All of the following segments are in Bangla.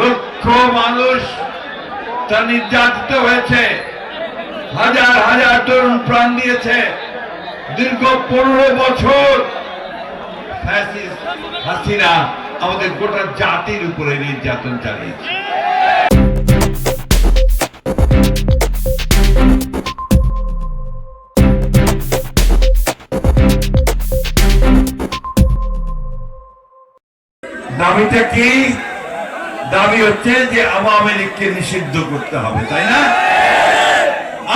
লক্ষ মানুষ তা নির্যাতিত হয়েছে। হাজার হাজার তরুণ প্রাণ দিয়েছে। দীর্ঘ পনেরো বছর হাসিনা আমাদের গোটা জাতির উপরে নির্যাতন চালিয়েছে। দাবিটা কি দাবি হচ্ছে যে আওয়ামী লীগকে নিষিদ্ধ করতে হবে, তাই না?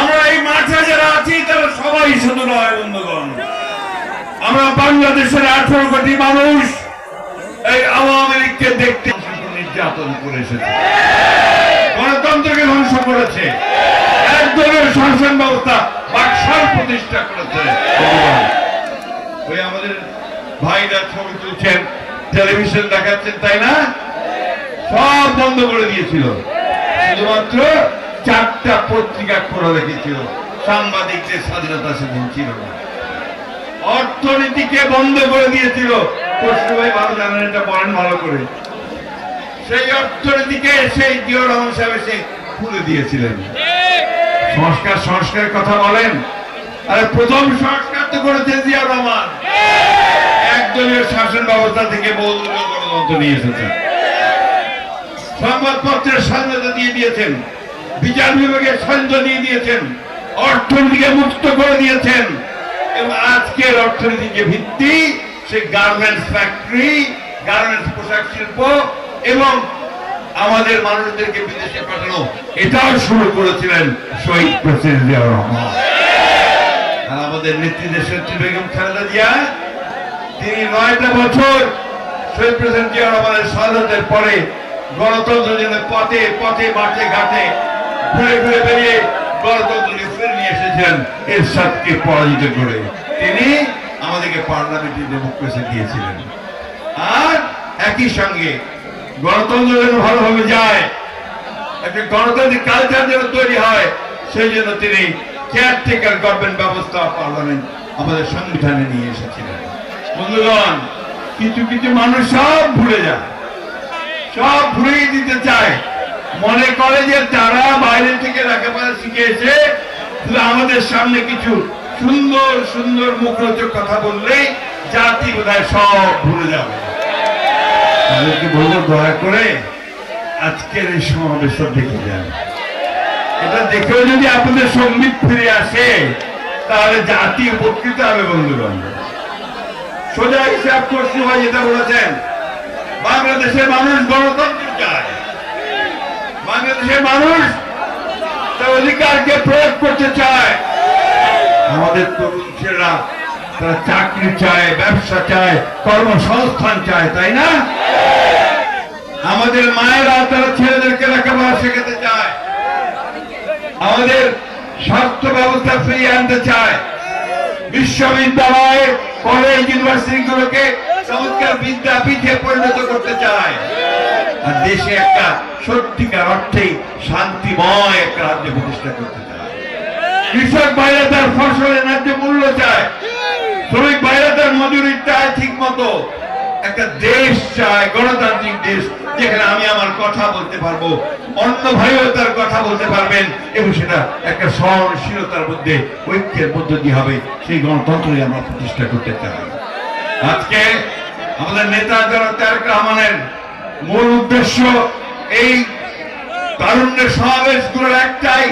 আমরা এই মাঠে যারা আছি তারা সবাই শুধু নয়, বন্ধুগণ। আমরা বাংলাদেশের আঠারো কোটি মানুষ এই আওয়ামী লীগকে দেখতে নির্যাতন করে এসেছে। গণতন্ত্রকে ধ্বংস করেছে। একদলের শাসন ব্যবস্থা বাকশাল প্রতিষ্ঠা করেছে। ওই আমাদের ভাইরা ছবি তুলছেন, টেলিভিশন দেখাচ্ছেন, তাই না? সব বন্ধ করে দিয়েছিল। শুধুমাত্র চারটা পত্রিকা খোলা রেখেছিল। সাংবাদিকদের স্বাধীনতা সেদিন ছিল না। অর্থনীতিকে বন্ধ করে দিয়েছিল? প্রশ্ন ভালো জানেন, এটা বলেন ভালো করে। সেই অর্থনীতিকে সেই জিও রহমান সাহেব এসে খুলে দিয়েছিলেন। সংস্কার, সংস্কারের কথা বলেন। আরে প্রথম সংস্কার তো করেছে জিয়া রহমান। একদলীয় শাসন ব্যবস্থা থেকে বহুদলীয় গণতন্ত্র নিয়ে এসেছেন সংবাদপত্রের স্বাধীনতা দিয়ে দিয়েছেন। বিচার বিভাগের স্বাধীনতা দিয়ে দিয়েছেন। অর্থনীতিকে মুক্ত করে দিয়েছেন। এবং আজকের অর্থনীতির যে ভিত্তি সে গার্মেন্টস ফ্যাক্টরি গার্মেন্টস পোশাক শিল্প এবং আমাদের মানুষদেরকে বিদেশে পাঠানো, এটাও শুরু করেছিলেন শহীদ প্রেসিডেন্ট জিয়াউর রহমান। আর আমাদের নেত্রী দেশের বেগম খালেদা জিয়া, তিনি নয়টা বছর শহীদ প্রেসিডেন্ট জিয়া রহমানের স্বাধীনতার পরে গণতন্ত্রের জন্য পথে পথে, মাঠে, ঘাটে, ঘুরে ঘুরে বেরিয়ে গণতন্ত্রকে ফিরে নিয়ে এসেছেন এর সাথে পরাজিত করে। তিনি আমাদেরকে পার্লামেন্টে ডেমোক্রেসি দিয়েছিলেন। আর একই সঙ্গে গণতন্ত্র যেন ভালোভাবে যায়, একটা গণতান্ত্রিক কালচার যেন তৈরি হয়, সেই জন্য তিনি কেয়ারটেকার গভর্নমেন্ট ব্যবস্থা পার্লামেন্ট আমাদের সংবিধানে নিয়ে এসেছিলেন। বন্ধুগণ, কিছু কিছু মানুষ সব ভুলে যায়। সব ভুলেই দিতে চায়। মনে করে যে তারা বাইরে থেকে লেখাপড়া শিখে আমাদের সামনে কিছু সুন্দর সুন্দর মুখরোচক কথা বললেই জাতি বোধহয় সব ভুলে যাবে। তাদেরকে বলব, দয়া করে আজকের এই সমাবেশটা দেখে যান। এটা দেখেও যদি আপনাদের সংগীত ফিরে আসে, তাহলে জাতি উপকৃত হবে, বন্ধুগণ। সোজা হিসাব করছি ভাই যেটা বলেছেন বাংলাদেশের মানুষ গণতন্ত্র চায়। বাংলাদেশের মানুষ তার অধিকারকে প্রয়োগ করতে চায়। আমাদের তরুণ ছেলেরা, তারা চাকরি চায়, ব্যবসা চায়, কর্মসংস্থান চায়, তাই না? আমাদের মায়েরা, তারা ছেলেদেরকে লেখাপড়া শেখাতে চায়। আমাদের স্বাস্থ্য ব্যবস্থা ফিরিয়ে আনতে চায়। বিশ্ববিদ্যালয়, কলেজ ইউনিভার্সিটি গুলোকে পরিণত করতে চায়। আর দেশে একটা সত্যিকার অর্থেই শান্তিময় একটা রাজ্য প্রতিষ্ঠা করতে চায়। কৃষক ভাইরা তার ফসলের মূল্য চায়। শ্রমিক ভাইরা তার চায় ঠিক মতো একটা দেশ চায়, গণতান্ত্রিক দেশ, যেখানে আমি আমার কথা বলতে পারব, অন্য ভাইও তার কথা বলতে পারবেন, এবং সেটা একটা সহনশীলতার মধ্যে, ঐক্যের মধ্য দিয়ে হবে, সেই গণতন্ত্রই আমরা প্রতিষ্ঠা করতে চাই। আজকে আমাদের নেতা যারা তারেক রহমানের মূল উদ্দেশ্য এই তারুণ্যের সমাবেশগুলোর একটাই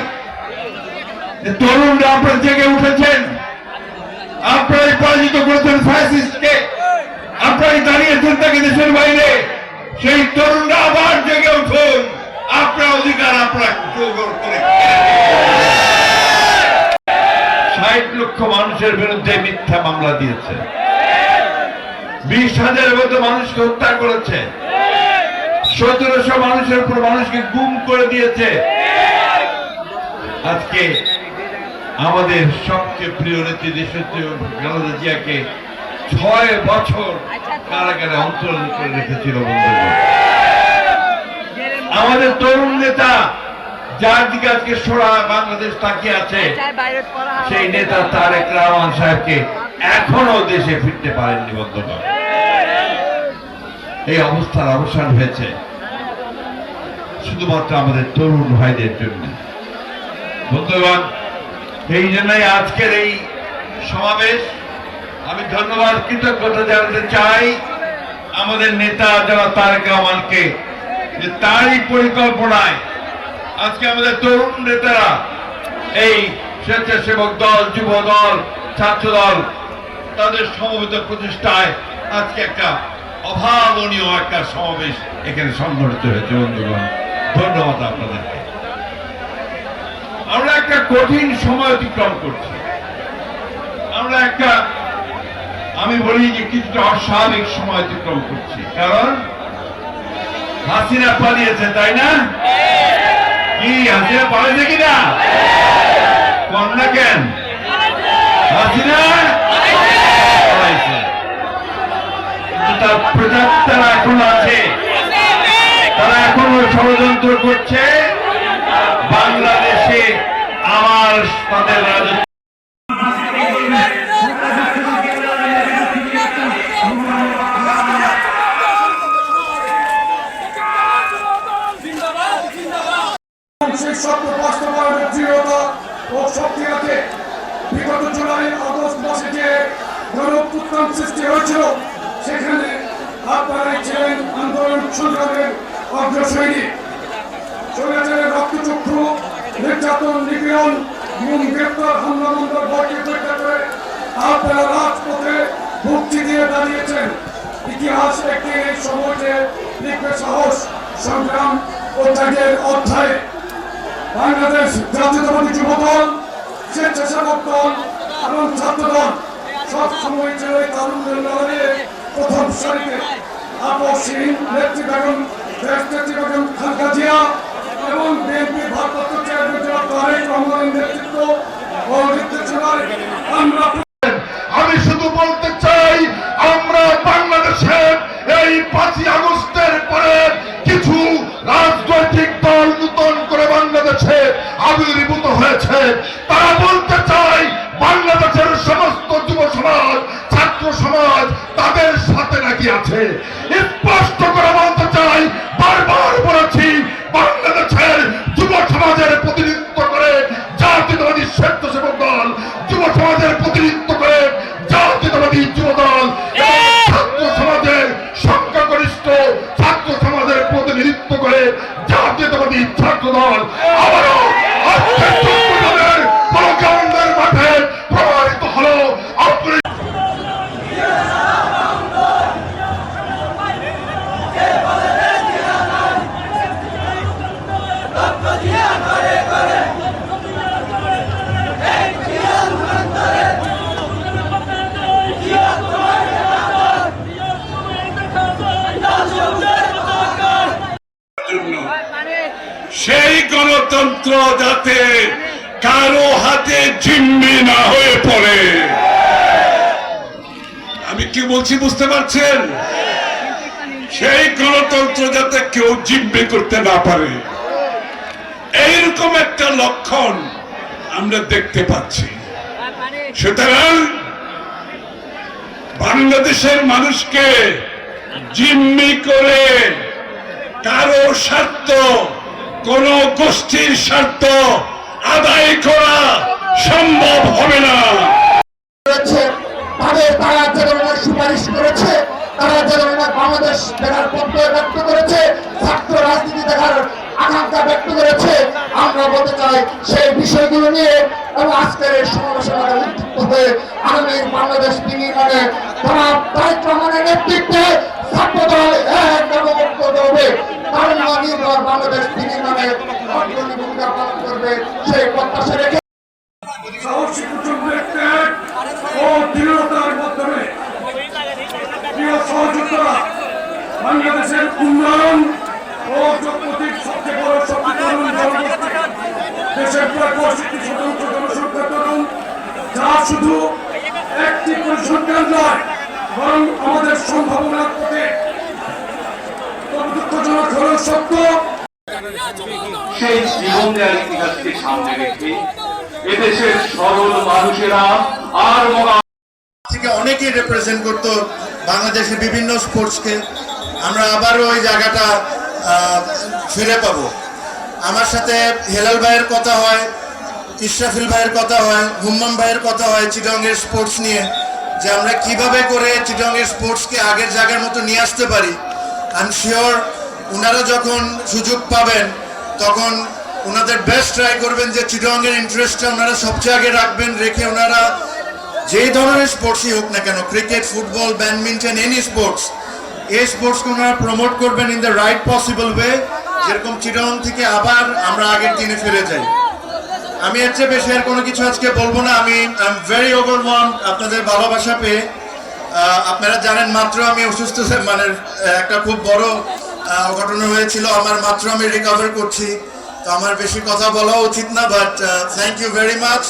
তরুণরা আপনারা জেগে উঠেছেন, আপনারাই পরাজিত করেছেন ফ্যাসিস্টকে আপনারাই দাঁড়িয়েছেন তাকে দেশের বাইরে, সেই তরুণরা আবার জেগে উঠুন, আপনার অধিকার আপনারা ষাট লক্ষ মানুষের বিরুদ্ধে মিথ্যা মামলা দিয়েছে বিশ হাজারের মতো মানুষকে হত্যা করেছে। সতেরোশো মানুষের উপর মানুষকে গুম করে দিয়েছে। আজকে আমাদের সবচেয়ে প্রিয় নেত্রী দেশনেত্রী খালেদা জিয়াকে ছয় বছর কারাগারে অন্তরণ করে রেখেছিল আমাদের তরুণ নেতা, যার দিকে আজকে সোড়া বাংলাদেশ তাকিয়ে আছে, সেই নেতা তারেক রহমান সাহেবকে এখনও দেশে ফিরতে পারেননি বন্ধুগণ এই অবস্থার অবসান হয়েছে। শুধুমাত্র আমাদের তরুণ ভাইদের জন্য। বন্ধুগণ, এই জন্যই আজকের এই সমাবেশ আমি ধন্যবাদ, কৃতজ্ঞতা জানাতে চাই আমাদের নেতা যারা তারেক রহমানকে, যে তারই পরিকল্পনায় আজকে আমাদের তরুণ নেতারা এই স্বেচ্ছাসেবক দল, যুব দল, ছাত্র দল, তাদের সমবেত প্রচেষ্টায় আজকে একটা অভাবনীয় একটা সমাবেশ এখানে সংগঠিত হয়েছে, বন্ধুগণ। ধন্যবাদ আপনাদেরকে। আমরা একটা কঠিন সময় অতিক্রম করছি। আমরা একটা, আমি বলি যে কিছুটা অস্বাভাবিক সময় অতিক্রম করছি। কারণ হাসিনা পালিয়েছে, তাই না? কি, হাসিনা পালিয়েছে কিনা? কন্যা কেন? হাসিনা? তার প্রজাপ্তারা এখন আছে। তারা এখনও ষড়যন্ত্র করছে। বাংলাদেশে আমার তাদের রাজত্ব সংগ্রামের অগ্রসৈনিক স্বৈরাচারের রক্তচক্ষু, নির্যাতন, নিপীড়ন গ্রেপ্তার, হামলা মামলার ভয়কে উপেক্ষা করে আপনারা রাজপথে মুক্তি দিয়ে দাঁড়িয়েছেন। ইতিহাস একটি এই সময়কে লিখবে সাহস, সংগ্রাম ও ত্যাগের অধ্যায়ে। বাংলাদেশ জাতীয়তাবাদী যুব দল স্বেচ্ছাসেবক দল এবং ছাত্র দল সব সময় এই তারুণ্যের লড়াইয়ে প্রথম সারিতে আমি শুধু বলতে চাই, আমরা বাংলাদেশের এই পাঁচই আগস্টের পরে কিছু রাজনৈতিক দল নূতন করে বাংলাদেশে আবির্ভূত হয়েছে। তারা বলতে চাই, বাংলাদেশের সমস্ত যুব সমাজ, ছাত্র সমাজ তাদের সাথে নাকি আছে। গণতন্ত্র যাতে কারও হাতে জিম্মি না হয়ে পড়ে। আমি কি বলছি বুঝতে পারছেন? সেই গণতন্ত্র যাতে কেউ জিম্মি করতে না পারে। এইরকম একটা লক্ষণ আমরা দেখতে পাচ্ছি। সুতরাং বাংলাদেশের মানুষকে জিম্মি করে কারও স্বার্থ কোন গোষ্ঠীর স্বার্থ আদায় করা সম্ভব হবে না। তারা যে ধরনের সুপারিশ করেছে, তারা যে বাংলাদেশ দেখার প্রত্যয় ব্যক্ত করেছে, ছাত্র রাজনীতি দেখার আকাঙ্ক্ষা ব্যক্ত করেছে, আমরা বলতে চাই সেই বিষয়গুলো নিয়ে এবং আজকের এই সমাবেশের মধ্যে উদ্যুক্ত হয়ে আগামী বাংলাদেশ বিনির্মাণে তারা রহমানের নেতৃত্বে নির্ভর বাংলাদেশ বিনির্মাণে অগ্রণী ভূমিকা পালন করবে, সেই প্রত্যাশা রেখে ও দৃঢ়তার মাধ্যমে প্রিয় বাংলাদেশের উন্নয়ন ও অগ্রগতির সবচেয়ে বড় জনগোষ্ঠী, দেশের প্রায় পঁয়ষট্টি শতাংশ জনসংখ্যা যা শুধু একটি পরিসংখ্যান নয়, বরং আমাদের তবে হলেও সত্য সেই জীবন দেওয়ার ইতিহাসকে সামনে রেখে এদেশের সরল মানুষেরা আর থেকে অনেকেই রিপ্রেজেন্ট করতো বাংলাদেশের বিভিন্ন স্পোর্টসকে আমরা আবারও ওই জায়গাটা ফিরে পাবো। আমার সাথে হেলাল ভাইয়ের কথা হয় ইশরাফিল ভাইয়ের কথা হয় হুম্মাম ভাইয়ের কথা হয় চিটংয়ের স্পোর্টস নিয়ে যে আমরা কীভাবে করে চিটংয়ের স্পোর্টসকে আগের জায়গার মতো নিয়ে আসতে পারি। আই এম শিওর ওনারা যখন সুযোগ পাবেন, তখন ওনাদের বেস্ট ট্রাই করবেন যে চিটংয়ের ইন্টারেস্টটা ওনারা সবচেয়ে আগে রাখবেন, রেখে ওনারা যেই ধরনের স্পোর্টসই হোক না কেন cricket football badminton any sports এই স্পোর্টসকে ওনারা প্রমোট করবেন in the right possible way যেরকম চিটং থেকে আবার আমরা আগের দিনে ফিরে যাই। আমি এর চেয়ে বেশি আর কোনো কিছু আজকে বলব না, আমি আই এম ভেরি ওভারওয়ার্ম আপনাদের ভালোবাসা পেয়ে আপনারা জানেন মাত্র আমি অসুস্থ মানে একটা খুব বড় ঘটনা হয়েছিল, আমার মাত্র আমি রিকভার করছি। তো আমার বেশি কথা বলা উচিত না but thank you very much